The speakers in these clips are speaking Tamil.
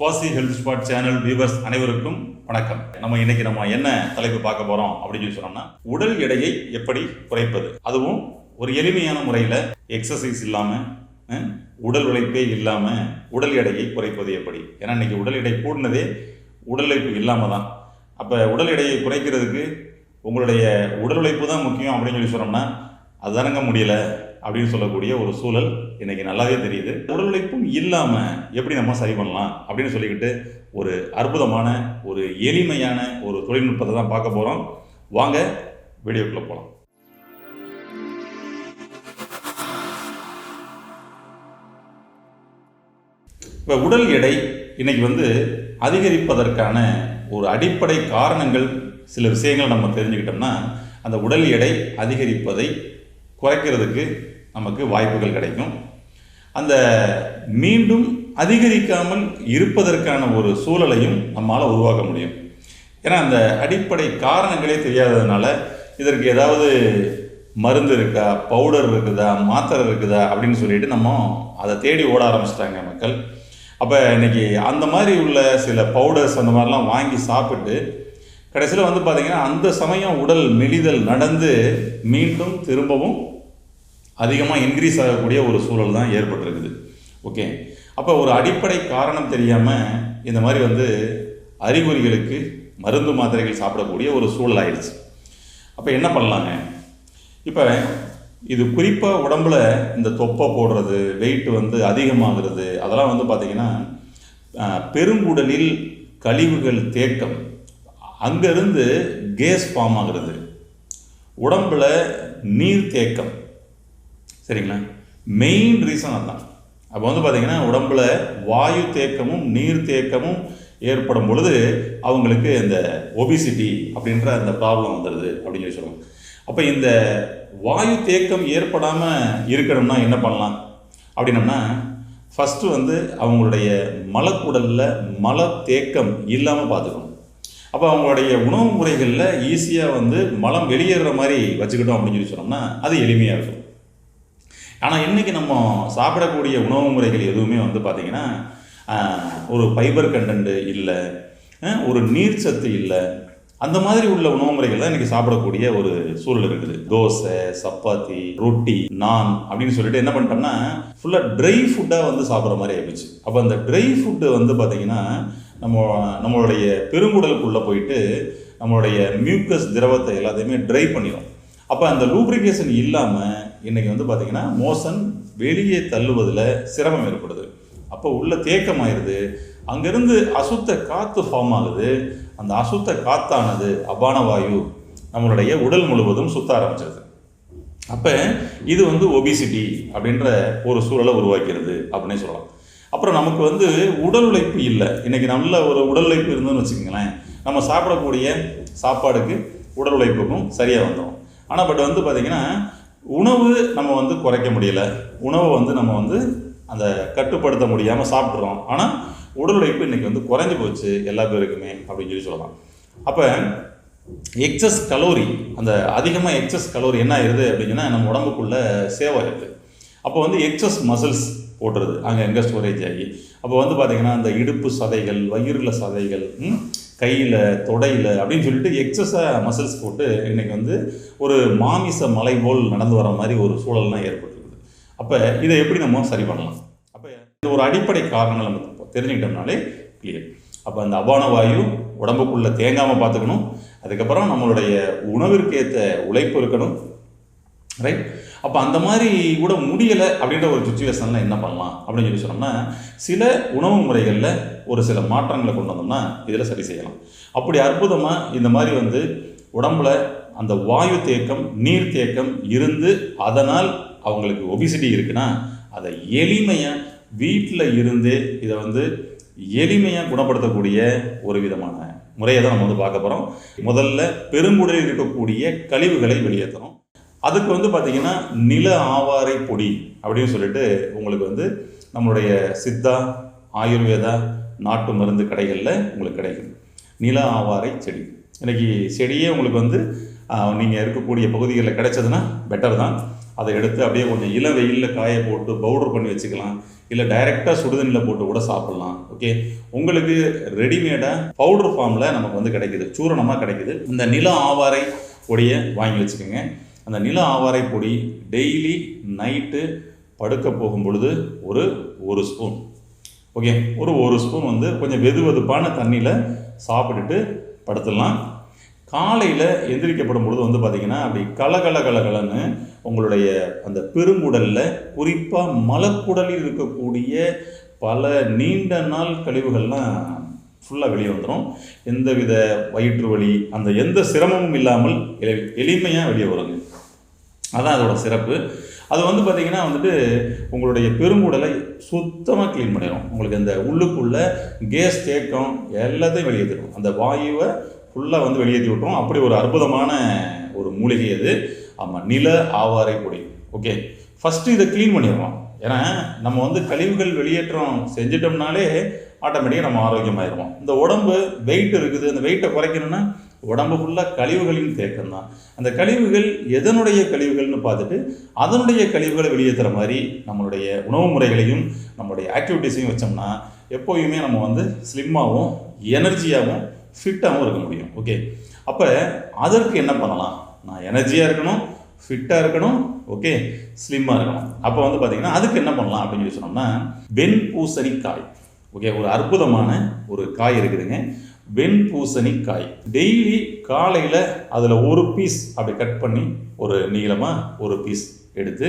சுவாசி ஹெல்த் ஸ்பாட் சேனல் வியூவர்ஸ் அனைவருக்கும் வணக்கம். நம்ம இன்னைக்கு நம்ம என்ன தலைப்பு பார்க்க போறோம் அப்படின்னு சொல்லி சொன்னோம்னா உடல் எடையை எப்படி குறைப்பது? அதுவும் ஒரு எளிமையான முறையில் எக்ஸசைஸ் இல்லாமல் உடல் உழைப்பே இல்லாமல் உடல் எடையை குறைப்பது எப்படி? ஏன்னா இன்னைக்கு உடல் எடை கூடினதே உடல் உழைப்பு இல்லாமல் தான். அப்போ உடல் எடையை குறைக்கிறதுக்கு உங்களுடைய உடல் உழைப்பு தான் முக்கியம் அப்படின்னு சொல்லி சொன்னோம்னா அதுதானங்க முடியல. அப்படின்னு சொல்லக்கூடிய ஒரு சூழல் இன்னைக்கு நல்லாவே தெரியுது. உடல் உழைப்பும் இல்லாமல் எப்படி நம்ம சரி பண்ணலாம் அப்படின்னு சொல்லிக்கிட்டு ஒரு அற்புதமான ஒரு எளிமையான ஒரு தொழில்நுட்பத்தை தான் பார்க்க போகிறோம் வாங்க வீடியோக்குள்ளே போகலாம் இப்போ உடல் எடை இன்னைக்கு வந்து அதிகரிப்பதற்கான ஒரு அடிப்படை காரணங்கள் சில விஷயங்கள் நம்ம தெரிஞ்சுக்கிட்டோம்னா அந்த உடல் எடை அதிகரிப்பதை குறைக்கிறதுக்கு நமக்கு வாய்ப்புகள் கிடைக்கும். அந்த மீண்டும் அதிகரிக்காமல் இருப்பதற்கான ஒரு சூழலையும் நம்மால் உருவாக்க முடியும். ஏன்னா அந்த அடிப்படை காரணங்களே தெரியாததுனால இதற்கு ஏதாவது மருந்து இருக்கா பவுடர் இருக்குதா மாத்திரை இருக்குதா அப்படின்னு சொல்லிட்டு நம்ம அதை தேடி ஓட ஆரம்பிச்சிட்டாங்க மக்கள். அப்போ இன்னைக்கு அந்த மாதிரி உள்ள சில பவுடர்ஸ் அந்த மாதிரிலாம் வாங்கி சாப்பிட்டு கடைசியில் வந்து பார்த்திங்கன்னா அந்த சமயம் உடல் மெலிதல் நடந்து மீண்டும் திரும்பவும் அதிகமாக இன்க்ரீஸ் ஆகக்கூடிய ஒரு சூழல் தான் ஏற்பட்டிருக்குது. ஓகே அப்போ ஒரு அடிப்படை காரணம் தெரியாமல் இந்த மாதிரி வந்து அறிகுறிகளுக்கு மருந்து மாத்திரைகள் சாப்பிடக்கூடிய ஒரு சூழல் ஆயிடுச்சு. அப்போ என்ன பண்ணலாங்க? இப்போ இது குறிப்பாக உடம்புல இந்த தொப்பை போடுறது வெயிட் வந்து அதிகமாகிறது அதெல்லாம் வந்து பார்த்திங்கன்னா பெருங்குடலில் கழிவுகள் தேக்கம் அங்கேருந்து கேஸ் ஃபார்ம் ஆகிறது உடம்புல நீர் தேக்கம் சரிங்களா? மெயின் ரீசன் அதான் அப்போ வந்து பார்த்தீங்கன்னா உடம்புல வாயு தேக்கமும் நீர் தேக்கமும் ஏற்படும் பொழுது அவங்களுக்கு இந்த ஒபிசிட்டி அப்படின்ற அந்த ப்ராப்ளம் வந்துடுது அப்படின்னு சொல்லி சொல்லுவாங்க. அப்போ இந்த வாயு தேக்கம் ஏற்படாமல் இருக்கணும்னா என்ன பண்ணலாம்? அப்படின்னம்னா ஃபஸ்ட்டு வந்து அவங்களுடைய மலக்குடலில் மல தேக்கம் இல்லாமல் பார்த்துக்கணும். அப்போ அவங்களுடைய உணவு முறைகளில் ஈஸியாக வந்து மலம் வெளியேறுற மாதிரி வச்சுக்கிட்டோம் அப்படின்னு சொல்லி சொன்னோம்னா அது எளிமையாக இருக்கும். ஆனால் இன்றைக்கி நம்ம சாப்பிடக்கூடிய உணவு முறைகள் எதுவுமே வந்து பார்த்திங்கன்னா ஒரு ஃபைபர் கண்டென்ட் இல்லை ஒரு நீர் சத்து இல்லை அந்த மாதிரி உள்ள உணவு முறைகள் தான் இன்றைக்கி சாப்பிடக்கூடிய ஒரு சூழல் இருக்குது. தோசை சப்பாத்தி ரொட்டி நான் அப்படின்னு சொல்லிட்டு என்ன பண்ணிட்டோம்னா ஃபுல்லாக ட்ரை ஃபுட்டாக வந்து சாப்பிட்ற மாதிரி ஆயிடுச்சு அப்போ அந்த ட்ரை ஃபுட்டு வந்து பார்த்திங்கன்னா நம்ம நம்மளுடைய பெருங்குடலுக்குள்ளே போயிட்டு நம்மளுடைய மியூக்கஸ் திரவத்தை எல்லாத்தையுமே ட்ரை பண்ணிடும் அப்போ அந்த லூப்ரிகேஷன் இல்லாமல் இன்றைக்கி வந்து பார்த்திங்கன்னா மோசன் வெளியே தள்ளுவதில் சிரமம் ஏற்படுது. அப்போ உள்ள தேக்கம் ஆயிடுது அங்கேருந்து அசுத்த காற்று ஃபார்ம் ஆகுது. அந்த அசுத்த காத்தானது அபான வாயு நம்மளுடைய உடல் முழுவதும் சுத்த ஆரம்பிச்சிருது. அப்போ இது வந்து ஒபிசிட்டி அப்படின்ற ஒரு சூழலை உருவாக்கிறது அப்படின்னே சொல்லலாம். அப்புறம் நமக்கு வந்து உடல் உழைப்பு இல்லை. இன்னைக்கு நல்ல ஒரு உடல் உழைப்பு இருந்ததுன்னு வச்சுக்கோங்களேன். நம்ம சாப்பிடக்கூடிய சாப்பாடுக்கு உடல் உழைப்புக்கும் சரியாக வந்துடும் ஆனால் பட் வந்து பார்த்திங்கன்னா உணவு நம்ம வந்து குறைக்க முடியல. உணவை வந்து நம்ம வந்து அந்த கட்டுப்படுத்த முடியாமல் சாப்பிட்றோம். ஆனால் உடல் உழைப்பு இன்னைக்கு வந்து குறைஞ்சி போச்சு எல்லா பேருக்குமே அப்படின்னு சொல்லி சொல்லலாம். அப்போ எக்ஸஸ் கலோரி அந்த அதிகமாக எக்ஸஸ் கலோரி என்ன ஆயிருது அப்படின்னா நம்ம உடம்புக்குள்ளே சேவ் இருக்குது அப்போ வந்து எக்ஸஸ் மசில்ஸ் போட்டுருது. அங்கே எங்கே ஸ்டோரேஜ் ஆகி. அப்போ வந்து பார்த்திங்கன்னா அந்த இடுப்பு சதைகள் வயிறுல சதைகள் கையில் தொடையில் அப்படின்னு சொல்லிட்டு எக்ஸஸாக மசில்ஸ் போட்டு இன்றைக்கி வந்து ஒரு மாமிச மலை போல் நடந்து வர மாதிரி ஒரு சூழல்லாம் ஏற்பட்டுருக்குது. அப்போ இதை எப்படி நம்ம சரி பண்ணலாம்? அப்போ இது ஒரு அடிப்படை காரணங்கள் நம்ம தெரிஞ்சுக்கிட்டோம்னாலே கிளியர் அப்போ அந்த அபான வாயு உடம்புக்குள்ளே தேங்காமல் பார்த்துக்கணும். அதுக்கப்புறம் நம்மளுடைய உணவிற்கேற்ற உழைப்பு இருக்கணும். ரைட் அப்போ அந்த மாதிரி கூட முடியலை அப்படின்ற ஒரு சுச்சுவேஷனில் என்ன பண்ணலாம்? அப்படின்னு சொல்லி சொன்னோம்னா சில உணவு முறைகளில் ஒரு சில மாற்றங்களை கொண்டு வந்தோம்னா இதில் சரி செய்யலாம். அப்படி அற்புதமாக இந்த மாதிரி வந்து உடம்புல அந்த வாயு தேக்கம் நீர் தேக்கம் இருந்து அதனால் அவங்களுக்கு ஒபிசிட்டி இருக்குன்னா அதை எளிமையாக வீட்டில் இருந்து இதை வந்து எளிமையாக குணப்படுத்தக்கூடிய ஒரு விதமான முறையை தான் நம்ம வந்து பார்க்க போகிறோம் முதல்ல பெருங்குடலில் இருக்கக்கூடிய கழிவுகளை வெளியேற்றணும். அதுக்கு வந்து பார்த்திங்கன்னா நில ஆவாரை பொடி அப்படின்னு சொல்லிட்டு உங்களுக்கு வந்து நம்மளுடைய சித்தா ஆயுர்வேதா நாட்டு மருந்து கடைகளில் உங்களுக்கு கிடைக்கும். நில ஆவாரை செடி. இன்னைக்கு செடியே உங்களுக்கு வந்து நீங்கள் இருக்கக்கூடிய பகுதிகளில் கிடைச்சதுன்னா பெட்டர் தான். அதை எடுத்து அப்படியே கொஞ்சம் இள வெயிலில் காய போட்டு பவுடர் பண்ணி வச்சுக்கலாம். இல்லை டைரெக்டாக சுடுதண்ணியில் போட்டு கூட சாப்பிட்லாம். ஓகே உங்களுக்கு ரெடிமேடாக பவுடர் ஃபார்மில் நமக்கு வந்து கிடைக்குது. சூரணமாக கிடைக்குது. இந்த நில ஆவாரை பொடியை வாங்கி வச்சுக்கோங்க. அந்த நில ஆவாரை பொடி டெய்லி நைட்டு படுக்க போகும் பொழுது ஒரு ஒரு ஸ்பூன் ஓகே ஒரு ஒரு ஸ்பூன் வந்து கொஞ்சம் வெது வெதுப்பான தண்ணியில் சாப்பிட்டுட்டு படுத்துடலாம். காலையில் எந்திரிக்கப்படும் பொழுது வந்து பார்த்திங்கன்னா அப்படி கலகல கலகலன்னு உங்களுடைய அந்த பெருங்குடலில் குறிப்பாக மலக்குடலில் இருக்கக்கூடிய பல நீண்ட நாள் கழிவுகள்லாம் ஃபுல்லாக வெளியே வந்துடும் எந்தவித வயிற்று வலி அந்த எந்த சிரமமும் இல்லாமல் எளி- எளிமையாக வெளியே வருங்க. அதான் அதோட சிறப்பு. அது வந்து பார்த்திங்கன்னா வந்துட்டு உங்களுடைய பெருங்குடலை சுத்தமாக க்ளீன் பண்ணிடும் உங்களுக்கு அந்த உள்ளுக்குள்ளே கேஸ் தேக்கம் எல்லாத்தையும் வெளியேற்றிடும் அந்த வாயுவை ஃபுல்லாக வந்து வெளியேற்றி விட்டுரும். அப்படி ஒரு அற்புதமான ஒரு மூலிகை அது. ஆமாம் நில ஆவாரை பொடி. ஓகே ஃபஸ்ட்டு இதை க்ளீன் பண்ணிடுறோம். ஏன்னா நம்ம வந்து கழிவுகள் வெளியேற்றம் செஞ்சிட்டோம்னாலே ஆட்டோமேட்டிக்காக நம்ம ஆரோக்கியமாயிருவோம். இந்த உடம்பு வெயிட் இருக்குது. அந்த வெயிட்டை குறைக்கணும்னா உடம்பு ஃபுல்லாக கழிவுகளின் தேக்கம் தான் அந்த கழிவுகள் எதனுடைய கழிவுகள்னு பார்த்துட்டு அதனுடைய கழிவுகளை வெளியேற்றுற மாதிரி நம்மளுடைய உணவு முறைகளையும் நம்மளுடைய ஆக்டிவிட்டீஸையும் வச்சோம்னா எப்போயுமே நம்ம வந்து ஸ்லிம்மாகவும் எனர்ஜியாகவும் ஃபிட்டாகவும் இருக்க முடியும். ஓகே அப்போ அதற்கு என்ன பண்ணலாம்? நான் எனர்ஜியாக இருக்கணும் ஃபிட்டாக இருக்கணும் ஓகே ஸ்லிம்மாக இருக்கணும். அப்போ வந்து பார்த்தீங்கன்னா அதுக்கு என்ன பண்ணலாம் அப்படின்னு சொல்லி சொன்னோம்னா வெண்பூசணிக்காய். ஓகே ஒரு அற்புதமான ஒரு காய் இருக்குதுங்க. வெண்பூசணிக்காய். டெய்லி காலையில் அதில் ஒரு பீஸ் அப்படி கட் பண்ணி ஒரு நீளமாக ஒரு பீஸ் எடுத்து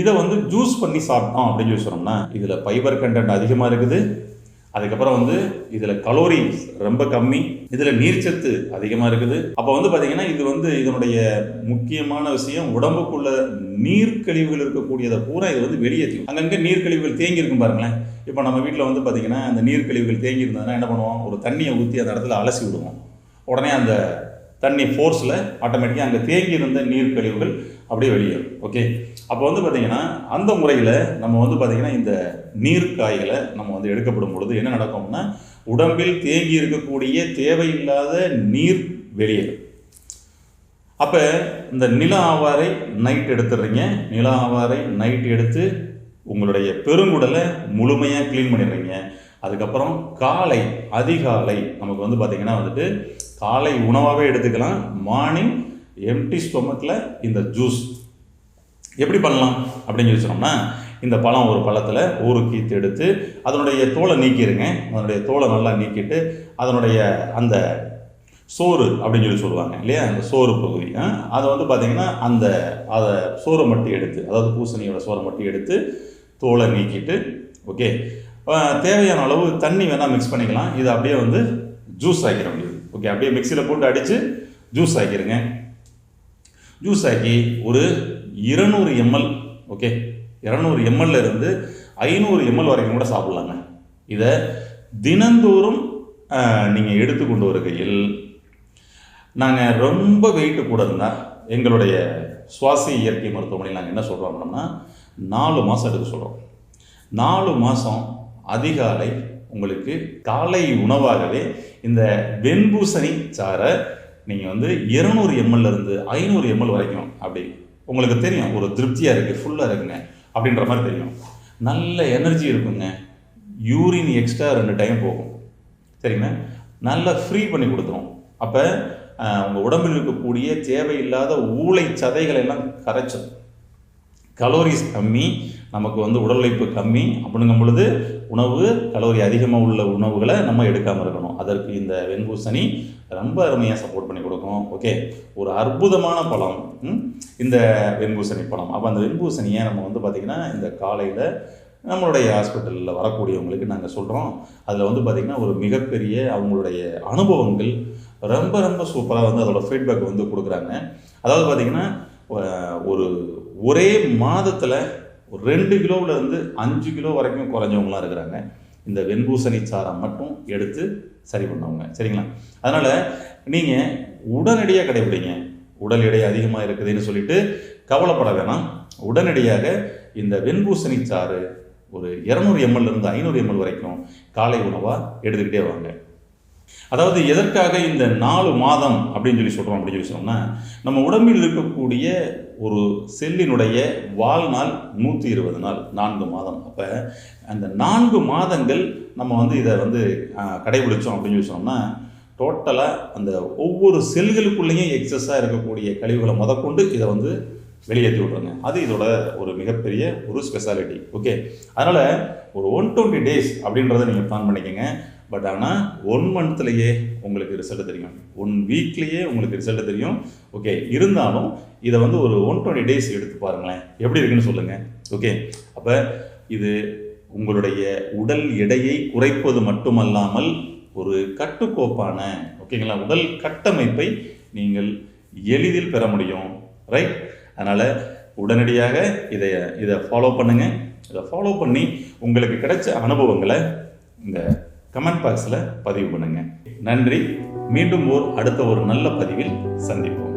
இதை வந்து ஜூஸ் பண்ணி சாப்பிட்டோம் அப்படின்னு சொல்லி சொன்னோம்னா இதில் ஃபைபர் கண்டென்ட் அதிகமாக இருக்குது. அதுக்கப்புறம் வந்து இதில் கலோரி ரொம்ப கம்மி இதில் நீர்ச்சத்து அதிகமாக இருக்குது. அப்போ வந்து பார்த்தீங்கன்னா இது வந்து இதனுடைய முக்கியமான விஷயம் உடம்புக்குள்ள நீர்க்கழிவுகள் இருக்கக்கூடியதை பூரா இது வந்து வெளியேற்றும் அங்கங்க நீர்க்கழிவுகள் தேங்கி இருக்கும் பாருங்களேன். இப்போ நம்ம வீட்டில் வந்து பார்த்தீங்கன்னா அந்த நீர்க்கழிவுகள் தேங்கி இருந்ததுன்னா என்ன பண்ணுவோம்? ஒரு தண்ணியை ஊற்றி அந்த இடத்துல அலசி விடுவோம். உடனே அந்த தண்ணி ஃபோர்ஸில் ஆட்டோமேட்டிக்காக அங்கே தேங்கி இருந்த நீர் கழிவுகள் அப்படியே வெளியேறும். ஓகே அப்போ வந்து பார்த்திங்கன்னா அந்த முறையில் நம்ம வந்து பார்த்திங்கன்னா இந்த நீர் காய்களை நம்ம வந்து எடுக்கப்படும் பொழுது என்ன நடக்கும்னா உடம்பில் தேங்கி இருக்கக்கூடிய தேவையில்லாத நீர் வெளியேறும். அப்போ இந்த நில ஆவாரை நைட் எடுத்துடுறீங்க. நில ஆவாரை நைட் எடுத்து உங்களுடைய பெருங்குடலை முழுமையாக க்ளீன் பண்ணிடுறீங்க. அதுக்கப்புறம் காலை அதிகாலை நமக்கு வந்து பார்த்திங்கன்னா வந்துட்டு காலை உணவாகவே எடுத்துக்கலாம். மார்னிங் எம்டி ஸ்டொமக்கில் இந்த ஜூஸ் எப்படி பண்ணலாம்? அப்படின்னு சொல்லி சொன்னோம்னா இந்த பழம் ஒரு பழத்தில் ஊறு கீத்து எடுத்து அதனுடைய தோலை நீக்கிடுங்க அதனுடைய தோலை நல்லா நீக்கிட்டு அதனுடைய அந்த சோறு அப்படின்னு சொல்லி சொல்லுவாங்க இல்லையா? அந்த சோறு பகுதி. அதை வந்து பார்த்திங்கன்னா அந்த அதை சோறு மட்டும் எடுத்து அதாவது பூசணியோட சோறை மட்டும் எடுத்து தோலை நீக்கிட்டு ஓகே தேவையான அளவு தண்ணி வேணால் மிக்ஸ் பண்ணிக்கலாம். இதை அப்படியே வந்து ஜூஸ் ஆக்கிட முடியும். ஓகே அப்படியே மிக்சியில் போட்டு அடித்து ஜூஸ் ஆக்கிடுங்க ஜூஸ் ஆக்கி ஒரு இருநூறு எம்எல் ஓகே இரநூறு எம்எல்ல இருந்து ஐநூறு எம்எல் வரைக்கும் கூட சாப்பிட்லாங்க. இதை தினந்தோறும் நீங்கள் எடுத்து கொண்டு வருகையில் நாங்கள் ரொம்ப வெயிட்டு கூட இருந்தால் எங்களுடைய சுவாசி இயற்கை மருத்துவமனையில் நாங்கள் என்ன சொல்கிறோம் அப்படின்னா நாலு மாதம் எடுக்க சொல்கிறோம் நாலு மாதம் அதிகாலை உங்களுக்கு காலை உணவாகவே இந்த வெண்பூசணி சாரை நீங்கள் வந்து இருநூறு எம்எல்ல இருந்து ஐநூறு எம்எல் வரைக்கும் அப்படி உங்களுக்கு தெரியும். ஒரு திருப்தியாக இருக்குது ஃபுல்லாக இருக்குங்க. அப்படின்ற மாதிரி தெரியும். நல்ல எனர்ஜி இருக்குங்க. யூரின் எக்ஸ்ட்ரா ரெண்டு டைம் போகும். சரிங்களா? நல்லா ஃப்ரீ பண்ணி கொடுத்துரும். அப்போ உங்கள் உடம்பில் இருக்கக்கூடிய தேவையில்லாத ஊளை சதைகளை எல்லாம் கரைச்சிடும் கலோரிஸ் கம்மி நமக்கு வந்து உடல் உழைப்பு கம்மி அப்படிங்கும் பொழுது உணவு கலோரி அதிகமாக உள்ள உணவுகளை நம்ம எடுக்காமல் இருக்கணும். அதற்கு இந்த வெண்பூசணி ரொம்ப அருமையாக சப்போர்ட் பண்ணி கொடுக்கும். ஓகே ஒரு அற்புதமான பழம். இந்த வெண்பூசணி பழம். அப்போ அந்த வெண்பூசணியை நம்ம வந்து பார்த்திங்கன்னா இந்த காலையில் நம்மளுடைய ஹாஸ்பிட்டலில் வரக்கூடியவங்களுக்கு நாங்கள் சொல்கிறோம் அதில் வந்து பார்த்திங்கன்னா ஒரு மிகப்பெரிய அவங்களுடைய அனுபவங்கள் ரொம்ப ரொம்ப சூப்பராக வந்து அதோட ஃபீட்பேக் வந்து கொடுக்குறாங்க. அதாவது பார்த்திங்கன்னா ஒரு ஒரே மாதத்தில் ஒரு ரெண்டு கிலோவிலேருந்து அஞ்சு கிலோ வரைக்கும் குறைஞ்சவங்களாம் இருக்கிறாங்க. இந்த வெண்பூசணி சாரம் மட்டும் எடுத்து சரி பண்ணவங்க. சரிங்களா? அதனால் நீங்கள் உடனடியாக கடைபிடிங்க. உடல் எடை அதிகமாக இருக்குதுன்னு சொல்லிட்டு கவலைப்பட வேணாம். உடனடியாக இந்த வெண்பூசணி சாறு ஒரு இரநூறு எம்எல்லேருந்து ஐநூறு எம்எல் வரைக்கும் காலை உணவாக எடுத்துக்கிட்டே வாங்க. அதாவது எதற்காக இந்த நாலு மாதம் அப்படின்னு சொல்லி சொல்கிறோம் அப்படின்னு சொல்லி சொன்னோம்னா நம்ம உடம்பில் இருக்கக்கூடிய ஒரு செல்லினுடைய வாழ்நாள் நூற்றி இருபது நாள் நான்கு மாதம். அப்போ அந்த நான்கு மாதங்கள் நம்ம வந்து இதை வந்து கடைபிடிச்சோம் அப்படின்னு சொல்லி சொன்னோம்னா டோட்டலாக அந்த ஒவ்வொரு செல்களுக்குள்ளேயும் எக்ஸஸாக இருக்கக்கூடிய கழிவுகளை முதற்கொண்டு இதை வந்து வெளியேற்றி விட்ருங்க அது இதோட ஒரு மிகப்பெரிய ஒரு ஸ்பெஷாலிட்டி ஓகே அதனால் ஒரு ஒன் டுவெண்ட்டி டேஸ் அப்படின்றத நீங்கள் பிளான் பண்ணிக்கோங்க. பட் ஆனால் ஒன் மந்த்லேயே உங்களுக்கு ரிசல்ட் தெரியும். ஒன் வீக்லேயே உங்களுக்கு ரிசல்ட் தெரியும். ஓகே இருந்தாலும் இதை வந்து ஒரு ஒன் டுவெண்ட்டி டேஸ் எடுத்து பாருங்களேன். எப்படி இருக்குன்னு சொல்லுங்கள் ஓகே அப்போ இது உங்களுடைய உடல் எடையை குறைப்பது மட்டுமல்லாமல் ஒரு கட்டுக்கோப்பான ஓகேங்களா உடல் கட்டமைப்பை நீங்கள் எளிதில் பெற முடியும். ரைட் அதனால் உடனடியாக இதை இதை ஃபாலோ பண்ணுங்கள் இதை ஃபாலோ பண்ணி உங்களுக்கு கிடைச்ச அனுபவங்களை இந்த கமெண்ட் பாக்ஸில் பதிவு பண்ணுங்கள் நன்றி. மீண்டும் ஓர் அடுத்த ஒரு நல்ல பதிவில் சந்திப்போம்.